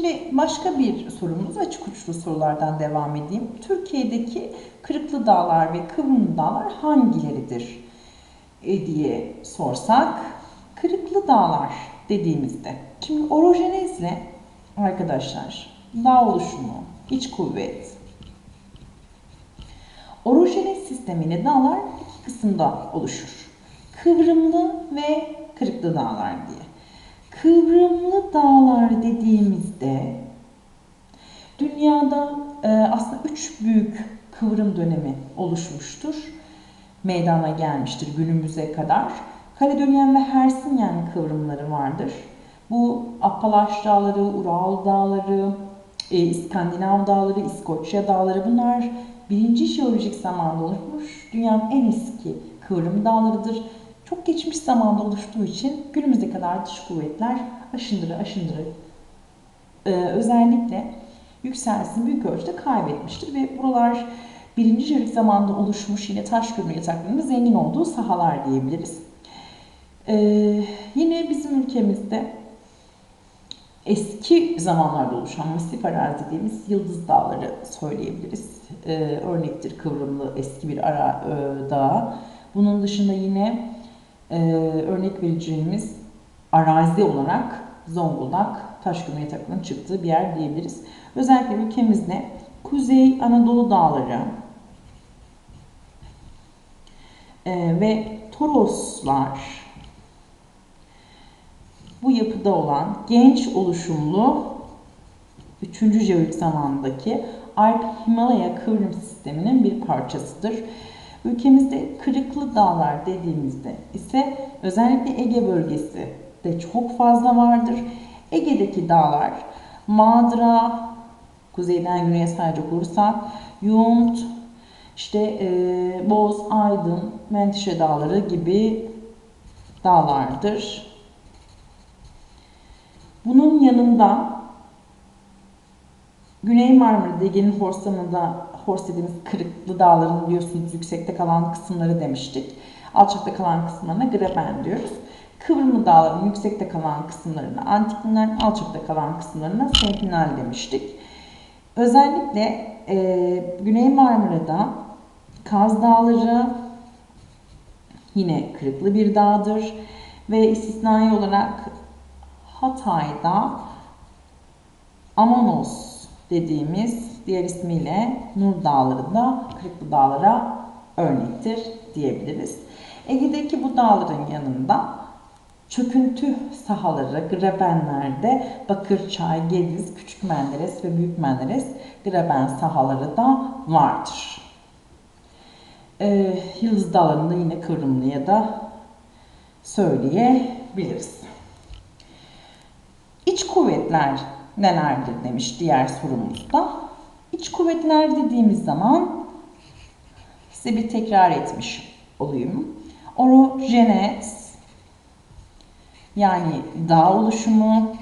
Şimdi başka bir sorumuz açık uçlu sorulardan devam edeyim. Türkiye'deki Kırıklı Dağlar ve Kıvrımlı Dağlar hangileridir e, diye sorsak. Kırıklı Dağlar dediğimizde. Şimdi orojenezle arkadaşlar dağ oluşumu, iç kuvvet, Orojenez sisteminde dağlar iki kısımda oluşur. Kıvrımlı ve kırıklı dağlar diye. Kıvrımlı dağlar dediğimizde dünyada e, aslında üç büyük kıvrım dönemi oluşmuştur. Meydana gelmiştir günümüze kadar. Kaledonyen ve Hersinyen kıvrımları vardır. Bu Appalaş dağları, Ural dağları, e, İskandinav dağları, İskoçya dağları bunlar birinci jeolojik zamanda oluşmuş dünyanın en eski kıvrım dağlarıdır. Çok geçmiş zamanda oluştuğu için günümüze kadar dış kuvvetler aşındırı aşındırı e, özellikle yükselsin büyük ölçüde kaybetmiştir ve buralar birinci jeolojik zamanda oluşmuş yine taş kömür yataklarının zengin olduğu sahalar diyebiliriz. Ee, yine bizim ülkemizde eski zamanlarda oluşan masif arazi dediğimiz yıldız dağları söyleyebiliriz. Ee, örnektir kıvrımlı eski bir ara e, dağ. Bunun dışında yine e, örnek vereceğimiz arazi olarak Zonguldak Taşkın Yataklı'nın çıktığı bir yer diyebiliriz. Özellikle ülkemizde Kuzey Anadolu Dağları e, ve Toroslar bu yapıda olan genç oluşumlu 3. jeolit zamandaki Alp-Himalaya kıvrım sisteminin bir parçasıdır. Ülkemizde kırıklı dağlar dediğimizde ise özellikle Ege bölgesi de çok fazla vardır. Ege'deki dağlar Madra, kuzeyden güneye sadece olursak, Yunt, işte e, Boz, Aydın, Menteşe dağları gibi dağlardır. Bunun yanında Güney Marmara Ege'nin Horsan'ında Hors dediğimiz kırıklı dağların biliyorsunuz yüksekte kalan kısımları demiştik. Alçakta kalan kısımlarına Graben diyoruz. Kıvrımlı dağların yüksekte kalan kısımlarına antiklinal, alçakta kalan kısımlarına senklinal demiştik. Özellikle e, Güney Marmara'da Kaz Dağları yine kırıklı bir dağdır ve istisnai olarak Hatay'da Amanos dediğimiz diğer ismiyle Nur Dağları'nda Kırıklı Dağlara örnektir diyebiliriz. Ege'deki bu dağların yanında çöküntü sahaları, grabenlerde Bakırçay, Gediz, Küçük Menderes ve Büyük Menderes graben sahaları da vardır. Ee, Yıldız Dağları'nda yine Kıvrımlı'ya da söyleyebiliriz. İç kuvvetler nelerdir demiş diğer sorumuzda. İç kuvvetler dediğimiz zaman size bir tekrar etmiş olayım. Orojenez yani dağ oluşumu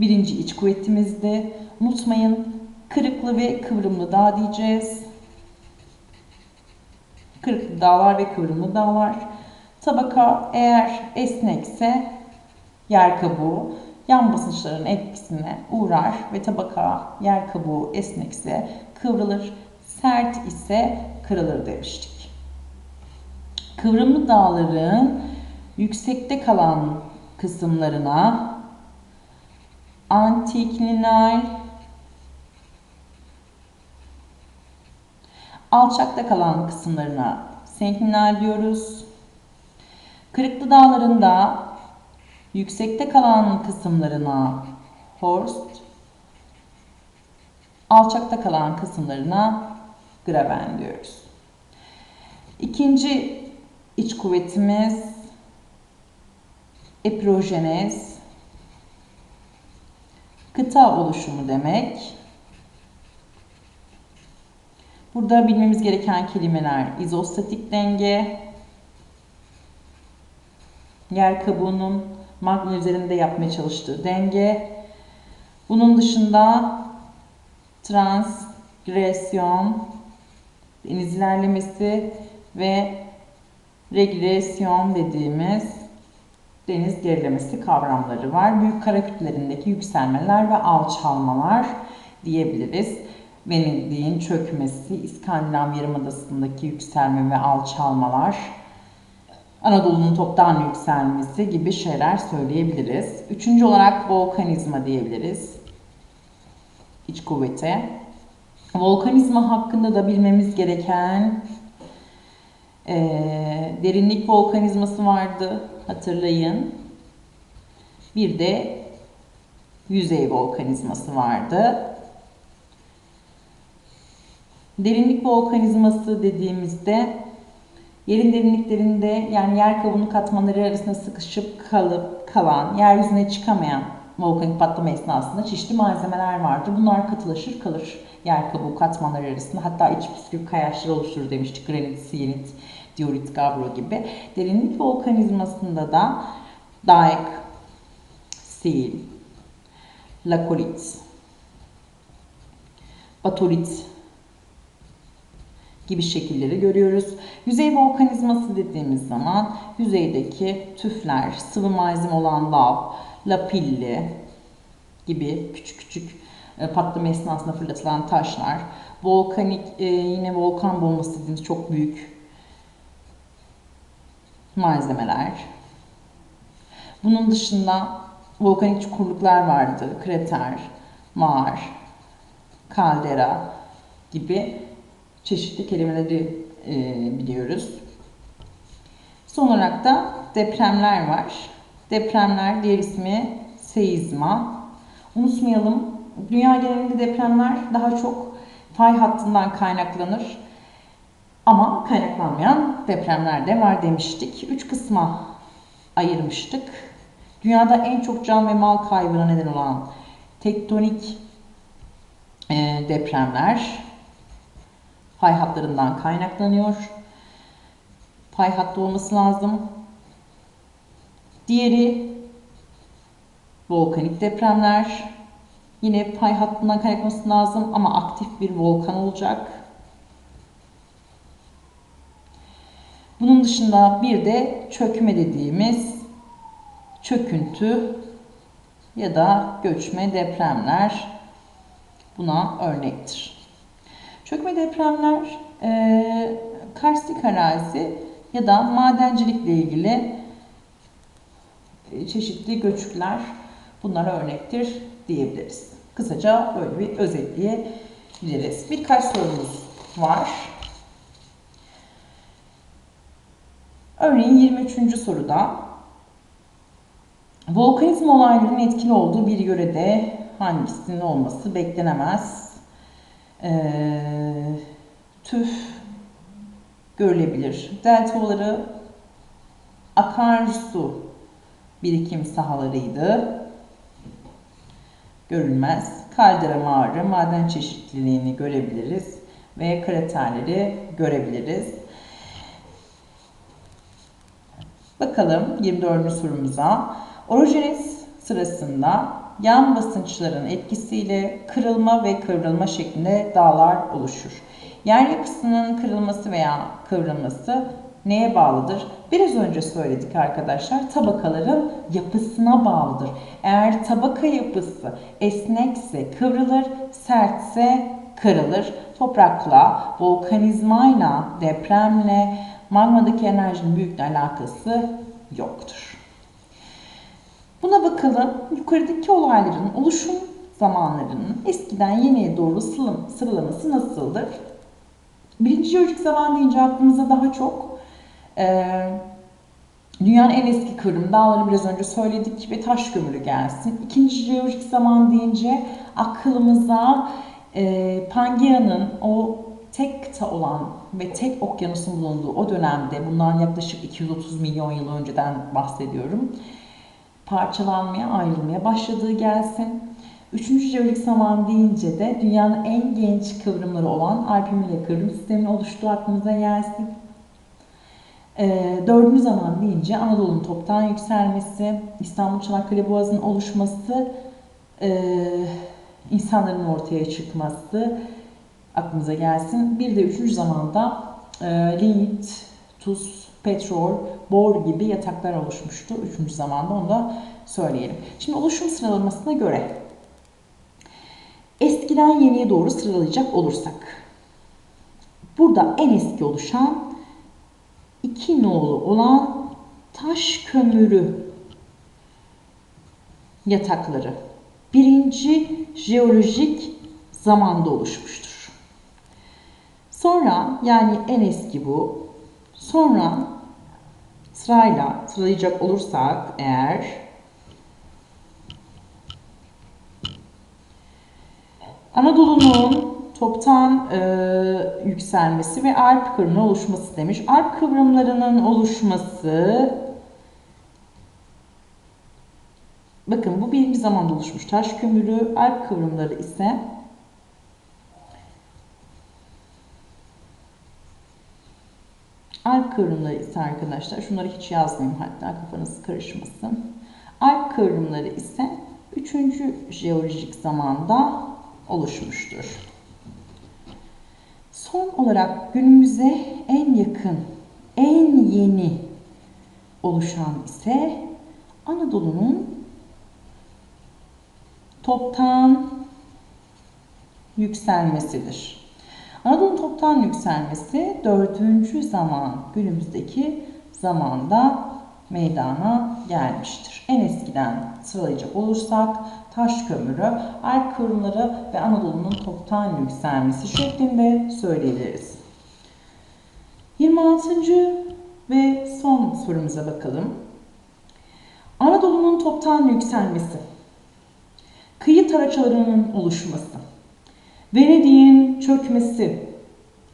birinci iç kuvvetimizde. Unutmayın kırıklı ve kıvrımlı dağ diyeceğiz. Kırıklı dağlar ve kıvrımlı dağlar. Tabaka eğer esnekse yer kabuğu yan basınçların etkisine uğrar ve tabaka yer kabuğu esnekse kıvrılır, sert ise kırılır demiştik. Kıvrımlı dağların yüksekte kalan kısımlarına antiklinal, alçakta kalan kısımlarına senklinal diyoruz. Kırıklı dağlarında yüksekte kalan kısımlarına horst, alçakta kalan kısımlarına graben diyoruz. İkinci iç kuvvetimiz epirojenez, kıta oluşumu demek. Burada bilmemiz gereken kelimeler izostatik denge, yer kabuğunun magma üzerinde yapmaya çalıştığı denge. Bunun dışında transgresyon, deniz ilerlemesi ve regresyon dediğimiz deniz gerilemesi kavramları var. Büyük kara kütlelerindeki yükselmeler ve alçalmalar diyebiliriz. Venedik'in çökmesi, İskandinav Yarımadası'ndaki yükselme ve alçalmalar, Anadolu'nun toptan yükselmesi gibi şeyler söyleyebiliriz. Üçüncü olarak volkanizma diyebiliriz. İç kuvvete. Volkanizma hakkında da bilmemiz gereken e, derinlik volkanizması vardı. Hatırlayın. Bir de yüzey volkanizması vardı. Derinlik volkanizması dediğimizde yerin derinliklerinde yani yer kabuğunun katmanları arasında sıkışıp kalıp kalan, yeryüzüne çıkamayan volkanik patlama esnasında çeşitli malzemeler vardır. Bunlar katılaşır kalır yer kabuğu katmanları arasında. Hatta iç püskül kayaçlar oluşturur demiştik. Granit, siyenit, diorit, gabro gibi. Derinlik volkanizmasında da daek, sil, lakolit, batolit gibi şekilleri görüyoruz. Yüzey volkanizması dediğimiz zaman yüzeydeki tüfler, sıvı malzeme olan lav, lapilli gibi küçük küçük e, patlama esnasında fırlatılan taşlar, volkanik e, yine volkan bombası dediğimiz çok büyük malzemeler. Bunun dışında volkanik çukurluklar vardı. Krater, mağar, kaldera gibi çeşitli kelimeleri e, biliyoruz. Son olarak da depremler var. Depremler diğer ismi seizma. Unutmayalım dünya genelinde depremler daha çok fay hattından kaynaklanır. Ama kaynaklanmayan depremler de var demiştik. Üç kısma ayırmıştık. Dünyada en çok can ve mal kaybına neden olan tektonik e, depremler fay hatlarından kaynaklanıyor. Fay hattı olması lazım. Diğeri volkanik depremler. Yine pay hattından kaynaklanması lazım ama aktif bir volkan olacak. Bunun dışında bir de çökme dediğimiz çöküntü ya da göçme depremler buna örnektir. Çökme depremler e, karstik arazi ya da madencilikle ilgili e, çeşitli göçükler bunlara örnektir diyebiliriz. Kısaca böyle bir özetleyebiliriz. Birkaç sorumuz var. Örneğin 23. soruda volkanizm olaylarının etkili olduğu bir yörede hangisinin olması beklenemez? Ee, tüf görülebilir. Deltaları akarsu birikim sahalarıydı görülmez. Kaldera mağarı, maden çeşitliliğini görebiliriz ve kraterleri görebiliriz. Bakalım 24. sorumuza. Orojenez sırasında yan basınçların etkisiyle kırılma ve kıvrılma şeklinde dağlar oluşur. Yer yapısının kırılması veya kıvrılması neye bağlıdır? Biraz önce söyledik arkadaşlar. Tabakaların yapısına bağlıdır. Eğer tabaka yapısı esnekse kıvrılır, sertse kırılır. Toprakla, volkanizmayla, depremle, magmadaki enerjinin büyüklüğü alakası yoktur. Buna bakalım. Yukarıdaki olayların oluşum zamanlarının eskiden yeniye doğru sıralaması nasıldır? Birinci jeolojik zaman deyince aklımıza daha çok ee, dünyanın en eski kıvrım dağları biraz önce söyledik ve taş kömürü gelsin. İkinci jeolojik zaman deyince aklımıza e, Pangea'nın o tek kıta olan ve tek okyanusun bulunduğu o dönemde bundan yaklaşık 230 milyon yıl önceden bahsediyorum. Parçalanmaya, ayrılmaya başladığı gelsin. Üçüncü jeolojik zaman deyince de dünyanın en genç kıvrımları olan Alpimile kıvrım sisteminin oluştuğu aklımıza gelsin. E, dördüncü zaman deyince Anadolu'nun toptan yükselmesi, İstanbul Çanakkale Boğazı'nın oluşması, e, insanların ortaya çıkması aklımıza gelsin. Bir de üçüncü zamanda e, lignit, tuz petrol, bor gibi yataklar oluşmuştu 3. zamanda onu da söyleyelim. Şimdi oluşum sıralamasına göre eskiden yeniye doğru sıralayacak olursak burada en eski oluşan iki nolu olan taş kömürü yatakları birinci jeolojik zamanda oluşmuştur. Sonra yani en eski bu. Sonra sırayla sıralayacak olursak eğer Anadolu'nun toptan e, yükselmesi ve Alp kıvrımının oluşması demiş. Alp kıvrımlarının oluşması bakın bu birinci zamanda oluşmuş taş kömürü, Alp kıvrımları ise Alp kıvrımları ise arkadaşlar şunları hiç yazmayayım hatta kafanız karışmasın. Alp kıvrımları ise 3. jeolojik zamanda oluşmuştur. Son olarak günümüze en yakın, en yeni oluşan ise Anadolu'nun toptan yükselmesidir. Anadolu'nun toptan yükselmesi dördüncü zaman günümüzdeki zamanda meydana gelmiştir. En eskiden sıralayacak olursak taş kömürü, Alp kıvrımları ve Anadolu'nun toptan yükselmesi şeklinde söyleyebiliriz. 26. ve son sorumuza bakalım. Anadolu'nun toptan yükselmesi, kıyı taraçalarının oluşması, Venedik'in çökmesi,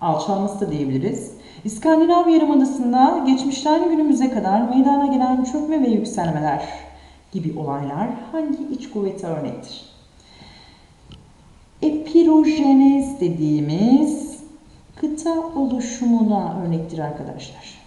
alçalması da diyebiliriz. İskandinav Yarımadası'nda geçmişten günümüze kadar meydana gelen çökme ve yükselmeler gibi olaylar hangi iç kuvvete örnektir? Epirojenez dediğimiz kıta oluşumuna örnektir arkadaşlar.